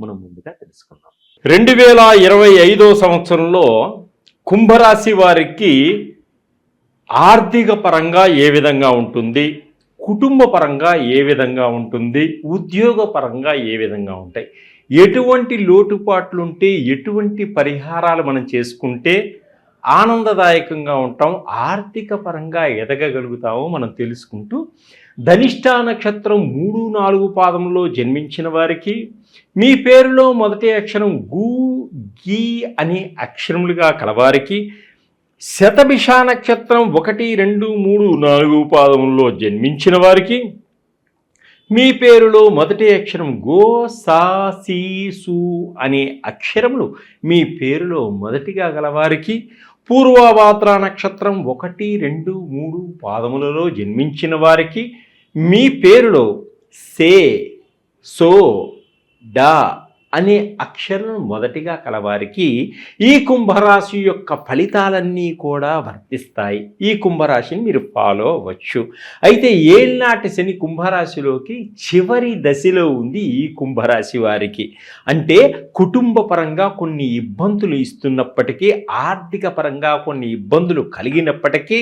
మనం ముందుగా తెలుసుకుందాం. రెండు వేల ఇరవై ఐదో సంవత్సరంలో కుంభరాశి వారికి ఆర్థిక పరంగా ఏ విధంగా ఉంటుంది? కుటుంబ పరంగా ఏ విధంగా ఉంటుంది? ఉద్యోగ పరంగా ఏ విధంగా ఉంటాయి? ఎటువంటి లోటుపాట్లు ఉంటే ఎటువంటి పరిహారాలు మనం చేసుకుంటే ఆనందదాయకంగా ఉంటాం ఆర్థిక పరంగా ఎదగగలుగుతామో మనం తెలుసుకుంటూ ధనిష్టా నక్షత్రం మూడు నాలుగు పాదంలో జన్మించిన వారికి మీ పేరులో మొదటి అక్షరం గు గీ అనే అక్షరములుగా కలవారికి శతభిష నక్షత్రం ఒకటి రెండు మూడు నాలుగు పాదముల్లో జన్మించిన వారికి మీ పేరులో మొదటి అక్షరం గో సా సీ సు అనే అక్షరములు మీ పేరులో మొదటిగా గలవారికి పూర్వభాద్ర నక్షత్రం ఒకటి రెండు మూడు పాదములలో జన్మించిన వారికి మీ పేరులో సే సో డా అనే అక్షరం మొదటిగా కలవారికి ఈ కుంభరాశి యొక్క ఫలితాలన్నీ కూడా వర్తిస్తాయి. ఈ కుంభరాశిని మీరు ఫాలో అవ్వచ్చు. అయితే ఏళ్ళనాటి శని కుంభరాశిలోకి చివరి దశలో ఉంది ఈ కుంభరాశి వారికి. అంటే కుటుంబ పరంగా కొన్ని ఇబ్బందులు ఇస్తున్నప్పటికీ ఆర్థిక పరంగా కొన్ని ఇబ్బందులు కలిగినప్పటికీ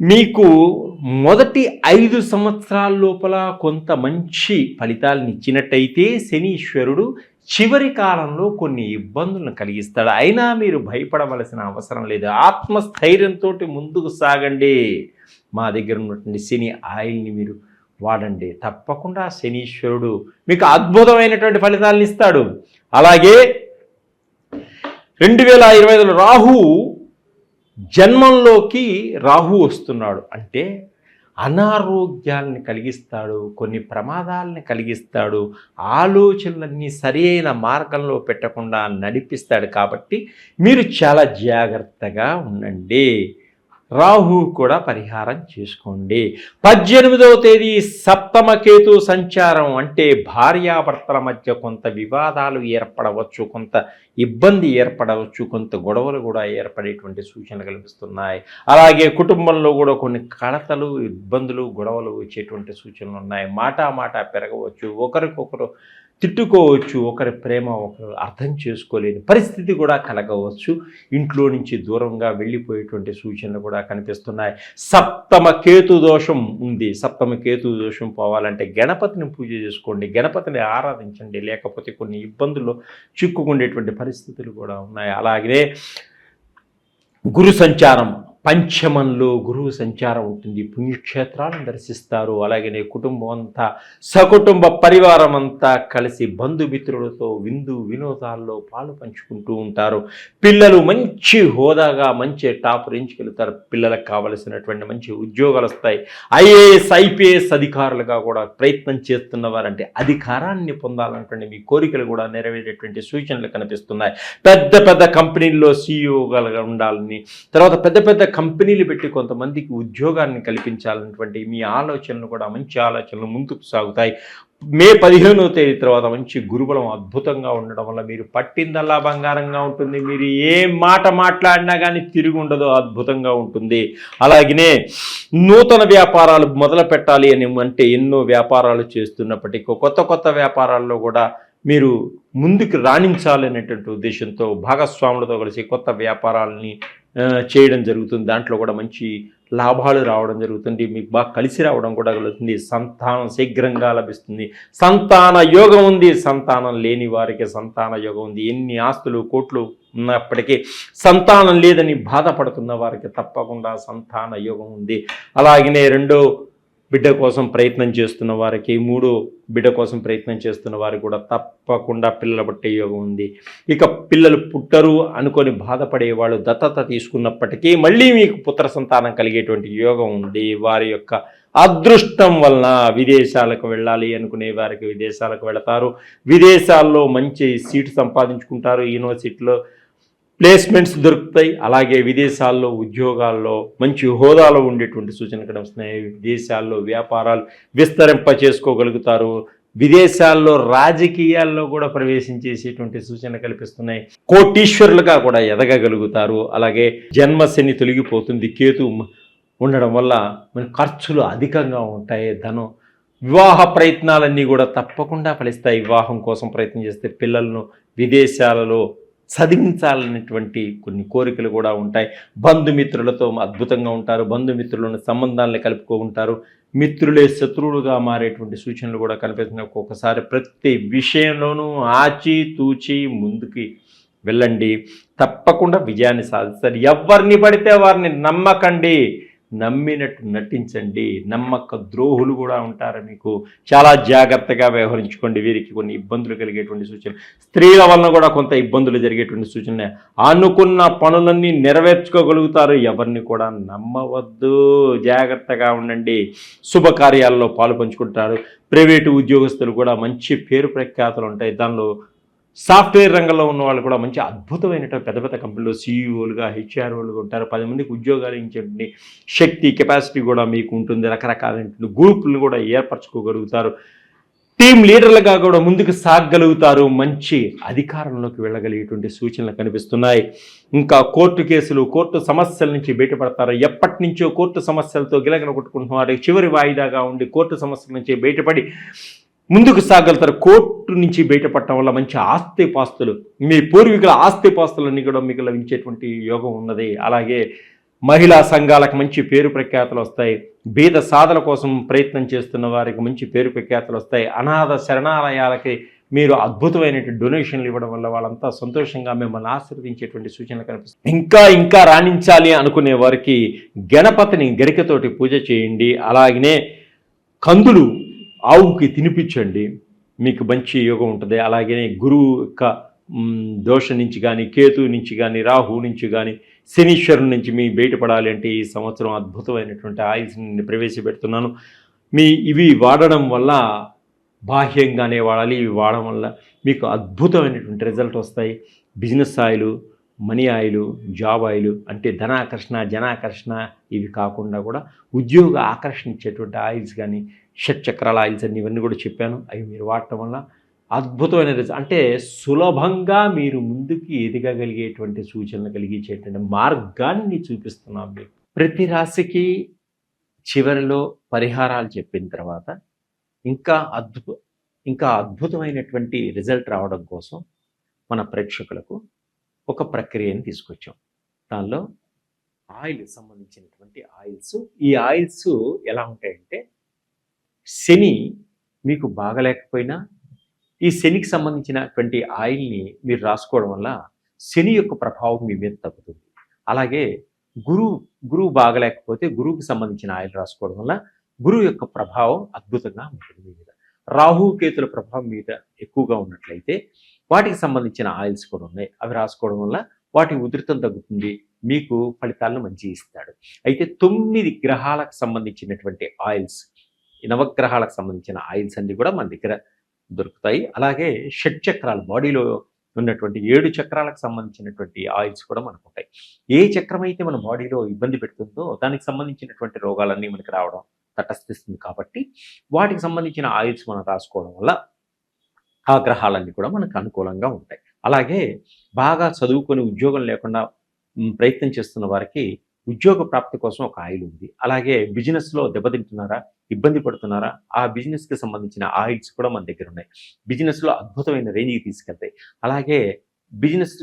మీకు మొదటి ఐదు సంవత్సరాల లోపల కొంత మంచి ఫలితాలను ఇచ్చినట్టయితే శనీశ్వరుడు చివరి కాలంలో కొన్ని ఇబ్బందులను కలిగిస్తాడు. అయినా మీరు భయపడవలసిన అవసరం లేదు. ఆత్మస్థైర్యంతో ముందుకు సాగండి. మా దగ్గర ఉన్నటువంటి శని ఆయిల్ని మీరు వాడండి. తప్పకుండా శనీశ్వరుడు మీకు అద్భుతమైనటువంటి ఫలితాలను ఇస్తాడు. అలాగే రెండు వేల ఇరవై ఐదులో రాహు జన్మంలోకి రాహు వస్తున్నాడు. అంటే అనారోగ్యాలని కలిగిస్తాడు కొన్ని ప్రమాదాలని కలిగిస్తాడు ఆలోచనలన్నీ సరైన మార్గంలో పెట్టకుండా నడిపిస్తాడు కాబట్టి మీరు చాలా జాగ్రత్తగా ఉండండి. రాహు కూడా పరిహారం చేసుకోండి. పద్దెనిమిదవ తేదీ సప్తమ కేతు సంచారం అంటే భార్యాభర్తల మధ్య కొంత వివాదాలు ఏర్పడవచ్చు కొంత ఇబ్బంది ఏర్పడవచ్చు కొంత గొడవలు కూడా ఏర్పడేటువంటి సూచనలు కనిపిస్తున్నాయి. అలాగే కుటుంబంలో కూడా కొన్ని కడతలు ఇబ్బందులు గొడవలు వచ్చేటువంటి సూచనలు ఉన్నాయి. మాట మాట పెరగవచ్చు ఒకరికొకరు తిట్టుకోవచ్చు ఒకరి ప్రేమ ఒకరు అర్థం చేసుకోలేని పరిస్థితి కూడా కలగవచ్చు. ఇంట్లో నుంచి దూరంగా వెళ్ళిపోయేటువంటి సూచనలు కూడా కనిపిస్తున్నాయి. సప్తమ కేతు దోషం ఉంది. సప్తమ కేతు దోషం పోవాలంటే గణపతిని పూజ చేసుకోండి గణపతిని ఆరాధించండి. లేకపోతే కొన్ని ఇబ్బందుల్లో చిక్కుకుండేటువంటి పరిస్థితులు కూడా ఉన్నాయి. అలాగే గురు సంచారం పంచమంలో గురువు సంచారం ఉంటుంది. పుణ్యక్షేత్రాలను దర్శిస్తారు. అలాగనే కుటుంబం అంతా సకుటుంబ పరివారం అంతా కలిసి బంధుమిత్రులతో విందు వినోదాల్లో పాలు పంచుకుంటూ ఉంటారు. పిల్లలు మంచి హోదాగా మంచి టాప్ రేంజ్కి వెళ్తారు. పిల్లలకు కావలసినటువంటి మంచి ఉద్యోగాలు వస్తాయి. ఐఏఎస్ ఐపీఎస్ అధికారులుగా కూడా ప్రయత్నం చేస్తున్న వారంటే అధికారాన్ని పొందాలన్నటువంటి మీ కోరికలు కూడా నెరవేరేటువంటి సూచనలు కనిపిస్తున్నాయి. పెద్ద పెద్ద కంపెనీల్లో సీఈఓగా ఉండాలని తర్వాత పెద్ద పెద్ద కంపెనీలు పెట్టి కొంతమందికి ఉద్యోగాన్ని కల్పించాలన్నటువంటి మీ ఆలోచనలు కూడా మంచి ఆలోచనలు ముందుకు సాగుతాయి. మే పదిహేనో తేదీ తర్వాత మంచి గురుబలం అద్భుతంగా ఉండడం వల్ల మీరు పట్టిందల్లా బంగారంగా ఉంటుంది. మీరు ఏ మాట మాట్లాడినా కానీ తిరిగి ఉండదు అద్భుతంగా ఉంటుంది. అలాగనే నూతన వ్యాపారాలు మొదలు పెట్టాలి అని అంటే ఎన్నో వ్యాపారాలు చేస్తున్నప్పటికీ కొత్త కొత్త వ్యాపారాల్లో కూడా మీరు ముందుకు రాణించాలనేటువంటి ఉద్దేశంతో భాగస్వాములతో కలిసి కొత్త వ్యాపారాలని చేయడం జరుగుతుంది. దాంట్లో కూడా మంచి లాభాలు రావడం జరుగుతుంది. మీకు బాగా కలిసి రావడం కూడా కలుగుతుంది. సంతానం శీఘ్రంగా లభిస్తుంది. సంతాన యోగం ఉంది. సంతానం లేని వారికి సంతాన యోగం ఉంది. ఎన్ని ఆస్తులు కోట్లు ఉన్నప్పటికీ సంతానం లేదని బాధపడుతున్న వారికి తప్పకుండా సంతాన యోగం ఉంది. అలాగనే రెండో బిడ్డ కోసం ప్రయత్నం చేస్తున్న వారికి మూడో బిడ్డ కోసం ప్రయత్నం చేస్తున్న వారికి కూడా తప్పకుండా పిల్లల పట్టే యోగం ఉంది. ఇక పిల్లలు పుట్టరు అనుకొని బాధపడే వాళ్ళు దత్తత తీసుకున్నప్పటికీ మళ్ళీ మీకు పుత్ర సంతానం కలిగేటువంటి యోగం ఉంది. వారి యొక్క అదృష్టం వలన విదేశాలకు వెళ్ళాలి అనుకునే వారికి విదేశాలకు వెళతారు. విదేశాల్లో మంచి సీటు సంపాదించుకుంటారు. యూనివర్సిటీలో ప్లేస్మెంట్స్ దొరుకుతాయి. అలాగే విదేశాల్లో ఉద్యోగాల్లో మంచి హోదాలో ఉండేటువంటి సూచనలు కనిపిస్తున్నాయి విదేశాల్లో వ్యాపారాలు విస్తరింప చేసుకోగలుగుతారు. విదేశాల్లో రాజకీయాల్లో కూడా ప్రవేశించేసేటువంటి సూచన కల్పిస్తున్నాయి. కోటీశ్వరులుగా కూడా ఎదగగలుగుతారు. అలాగే జన్మశని తొలగిపోతుంది. కేతు ఉండడం వల్ల మన ఖర్చులు అధికంగా ఉంటాయి. ధనం వివాహ ప్రయత్నాలన్నీ కూడా తప్పకుండా ఫలిస్తాయి. వివాహం కోసం ప్రయత్నం చేస్తే పిల్లలను విదేశాలలో చదివించాలనేటువంటి కొన్ని కోరికలు కూడా ఉంటాయి. బంధుమిత్రులతో అద్భుతంగా ఉంటారు. బంధుమిత్రులను సంబంధాలను కలుపుకుంటారు మిత్రులే శత్రువులుగా మారేటువంటి సూచనలు కూడా కనిపిస్తున్నాయి. ఒక్కొక్కసారి ప్రతి విషయంలోనూ ఆచి తూచి ముందుకి వెళ్ళండి. తప్పకుండా విజయాన్ని సాధిస్తారు. ఎవరిని పడితే వారిని నమ్మకండి. నమ్మినట్టు నటించండి. నమ్మక ద్రోహులు కూడా ఉంటారు మీకు. చాలా జాగ్రత్తగా వ్యవహరించుకోండి. వీరికి కొన్ని ఇబ్బందులు కలిగేటువంటి సూచన స్త్రీల వలన కూడా కొంత ఇబ్బందులు జరిగేటువంటి సూచన అనుకున్న పనులన్నీ నెరవేర్చుకోగలుగుతారు. ఎవరిని కూడా నమ్మవద్దు. జాగ్రత్తగా ఉండండి. శుభకార్యాల్లో పాలు పంచుకుంటారు ప్రైవేటు ఉద్యోగస్తులు కూడా మంచి పేరు ప్రఖ్యాతులు ఉంటాయి. దానిలో సాఫ్ట్వేర్ రంగంలో ఉన్న వాళ్ళు కూడా మంచి అద్భుతమైనటువంటి పెద్ద పెద్ద కంపెనీలో సీఈఓలుగా హెచ్ఆర్ఓలుగా ఉంటారు. పది మందికి ఉద్యోగాలు ఇచ్చేటువంటి శక్తి కెపాసిటీ కూడా మీకు ఉంటుంది. రకరకాలైనటువంటి గ్రూపులు కూడా ఏర్పరచుకోగలుగుతారు. టీం లీడర్లుగా కూడా ముందుకు సాగగలుగుతారు మంచి అధికారంలోకి వెళ్ళగలిగేటువంటి సూచనలు కనిపిస్తున్నాయి. ఇంకా కోర్టు కేసులు కోర్టు సమస్యల నుంచి బయటపడతారు. ఎప్పటి నుంచో కోర్టు సమస్యలతో గిలగల కొట్టుకుంటున్నారు. చివరి వాయిదాగా ఉండి కోర్టు సమస్యల నుంచి బయటపడి ముందుకు సాగలుతారు కోర్టు నుంచి బయటపడటం వల్ల మంచి ఆస్తిపాస్తులు మీ పూర్వీకుల ఆస్తిపాస్తులన్నీ కూడా మీకు లభించేటువంటి యోగం ఉన్నది. అలాగే మహిళా సంఘాలకు మంచి పేరు ప్రఖ్యాతలు వస్తాయి. బీద సాధన కోసం ప్రయత్నం చేస్తున్న వారికి మంచి పేరు ప్రఖ్యాతలు వస్తాయి. అనాథ శరణాలయాలకి మీరు అద్భుతమైనటువంటి డొనేషన్లు ఇవ్వడం వల్ల వాళ్ళంతా సంతోషంగా మిమ్మల్ని ఆశీర్వదించేటువంటి సూచనలు కనిపిస్తాయి. ఇంకా ఇంకా రాణించాలి అనుకునే వారికి గణపతిని గరికతోటి పూజ చేయండి. అలాగనే కందులు ఆవుకి తినిపించండి. మీకు మంచి యోగం ఉంటుంది. అలాగే గురువు యొక్క దోష దోషం నుంచి కానీ కేతు నుంచి కానీ రాహు నుంచి కానీ శనీశ్వరు నుంచి మీ బయటపడాలి అంటే ఈ సంవత్సరం అద్భుతమైనటువంటి ఆయుష్ని ప్రవేశపెడుతున్నాను. మీ ఇవి వాడడం వల్ల బాహ్యంగానే వాడాలి. ఇవి వాడడం వల్ల మీకు అద్భుతమైనటువంటి రిజల్ట్ వస్తాయి. బిజినెస్ స్థాయిలు మనీ ఆయిలు జాబ్ ఆయిలు అంటే ధనాకర్షణ జనాకర్షణ ఇవి కాకుండా కూడా ఉద్యోగ ఆకర్షణ ఇచ్చేటువంటి ఆయిల్స్ కానీ షట్ చక్రాల ఆయిల్స్ అన్ని ఇవన్నీ కూడా చెప్పాను. అవి మీరు వాడటం వల్ల అద్భుతమైన రిజల్ట్ అంటే సులభంగా మీరు ముందుకు ఎదగగలిగేటువంటి సూచనలు కలిగించేటువంటి మార్గాన్ని చూపిస్తున్నాం మీకు. ప్రతి రాశికి చివరిలో పరిహారాలు చెప్పిన తర్వాత ఇంకా అద్భుత ఇంకా అద్భుతమైనటువంటి రిజల్ట్ రావడం కోసం మన ప్రేక్షకులకు ఒక ప్రక్రియని తీసుకొచ్చాం. దానిలో ఆయిల్ సంబంధించినటువంటి ఆయిల్స్. ఈ ఆయిల్స్ ఎలా ఉంటాయంటే శని మీకు బాగలేకపోయినా ఈ శనికి సంబంధించినటువంటి ఆయిల్ని మీరు రాసుకోవడం వల్ల శని యొక్క ప్రభావం మీ మీద తగ్గుతుంది. అలాగే గురువు గురువు బాగలేకపోతే గురువుకి సంబంధించిన ఆయిల్ రాసుకోవడం వల్ల గురువు యొక్క ప్రభావం అద్భుతంగా ఉంటుంది మీ మీద. రాహుకేతుల ప్రభావం మీద ఎక్కువగా ఉన్నట్లయితే వాటికి సంబంధించిన ఆయిల్స్ కూడా ఉన్నాయి. అవి రాసుకోవడం వల్ల వాటి ఉధృతం తగ్గుతుంది. మీకు ఫలితాలను మంచి ఇస్తాడు అయితే తొమ్మిది గ్రహాలకు సంబంధించినటువంటి ఆయిల్స్ నవగ్రహాలకు సంబంధించిన ఆయిల్స్ అన్నీ కూడా మన దగ్గర దొరుకుతాయి. అలాగే షట్ చక్రాలు బాడీలో ఉన్నటువంటి ఏడు చక్రాలకు సంబంధించినటువంటి ఆయిల్స్ కూడా మనకు ఉంటాయి. ఏ చక్రం అయితే మన బాడీలో ఇబ్బంది పెడుతుందో దానికి సంబంధించినటువంటి రోగాలన్నీ మనకి రావడం తటస్థిస్తుంది కాబట్టి వాటికి సంబంధించిన ఆయిల్స్ మనం రాసుకోవడం వల్ల ఆ గ్రహాలన్నీ కూడా మనకు అనుకూలంగా ఉంటాయి. అలాగే బాగా చదువుకొని ఉద్యోగం లేకుండా ప్రయత్నం చేస్తున్న వారికి ఉద్యోగ ప్రాప్తి కోసం ఒక ఆయిల్ ఉంది. అలాగే బిజినెస్లో దెబ్బతింటున్నారా ఇబ్బంది పడుతున్నారా ఆ బిజినెస్కి సంబంధించిన ఆయిల్స్ కూడా మన దగ్గర ఉన్నాయి. బిజినెస్లో అద్భుతమైన రేంజ్కి తీసుకెళ్తాయి. అలాగే బిజినెస్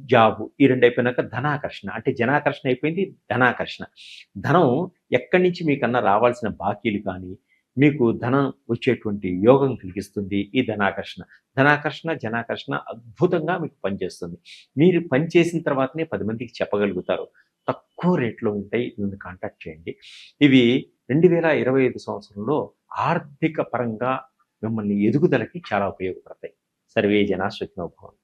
జాబ్ ఈ రెండు అయిపోయినాక ధనాకర్షణ. అంటే జనాకర్షణ అయిపోయింది ధనాకర్షణ. ధనం ఎక్కడి నుంచి మీకన్నా రావాల్సిన బాకీలు కానీ మీకు ధనం వచ్చేటువంటి యోగం కలిగిస్తుంది. ఈ ధనాకర్షణ. ధనాకర్షణ జనాకర్షణ అద్భుతంగా మీకు పనిచేస్తుంది. మీరు పని చేసిన తర్వాతనే పది మందికి చెప్పగలుగుతారు. తక్కువ రేట్లో ఉంటాయి. నన్ను కాంటాక్ట్ చేయండి. ఇవి రెండు వేల ఇరవై ఐదు సంవత్సరంలో ఆర్థిక పరంగా మిమ్మల్ని ఎదుగుదలకి చాలా ఉపయోగపడతాయి. సర్వే జనా సుఖినోభవం